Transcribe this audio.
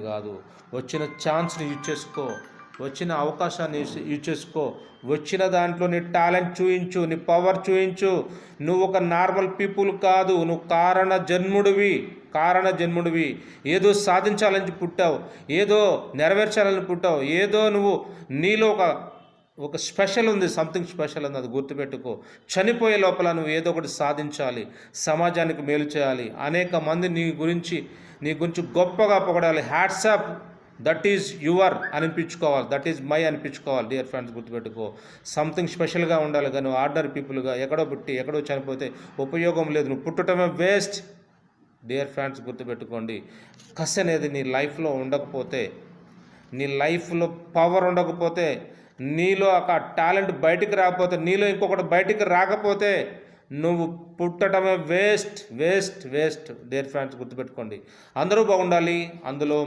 కాదు. వచ్చిన ఛాన్స్ని యూజ్ చేసుకో. వచ్చిన అవకాశాన్ని యూజ్ చేసుకో. వచ్చిన దాంట్లో నీ టాలెంట్ చూయించు నీ పవర్ చూయించు. నువ్వు ఒక నార్మల్ పీపుల్ కాదు. నువ్వు కారణ జన్ముడివి. కారణ జన్ముడివి. ఏదో సాధించాలని పుట్టావు. ఏదో నెరవేర్చాలని పుట్టావు. ఏదో నువ్వు నీలో ఒక ఒక స్పెషల్ ఉంది సంథింగ్ స్పెషల్ ఉంది అది గుర్తుపెట్టుకో. చనిపోయే లోపల నువ్వు ఏదో ఒకటి సాధించాలి సమాజానికి మేలు చేయాలి అనేక మంది నీ గురించి నీ గురించి గొప్పగా పొగడాలి. Hats off that is your అనిపించుకోవాలి that is my అనిపించుకోవాలి డియర్ ఫ్రెండ్స్ గుర్తుపెట్టుకో. సంథింగ్ స్పెషల్గా ఉండాలి కానీ నువ్వు ఆర్డర్ పీపుల్గా ఎక్కడో పుట్టి ఎక్కడో చనిపోతే ఉపయోగం లేదు. నువ్వు పుట్టడమే వేస్ట్ డియర్ ఫ్రెండ్స్ గుర్తుపెట్టుకోండి. కసి అనేది నీ లైఫ్లో ఉండకపోతే నీ లైఫ్లో పవర్ ఉండకపోతే నీలో ఒక టాలెంట్ బయటికి రాకపోతే నీలో ఇంకొకటి బయటికి రాకపోతే నువ్వు పుట్టడమే waste waste waste. Dear friends గుర్తుపెట్టుకోండి. అందరూ బాగుండాలి అందులో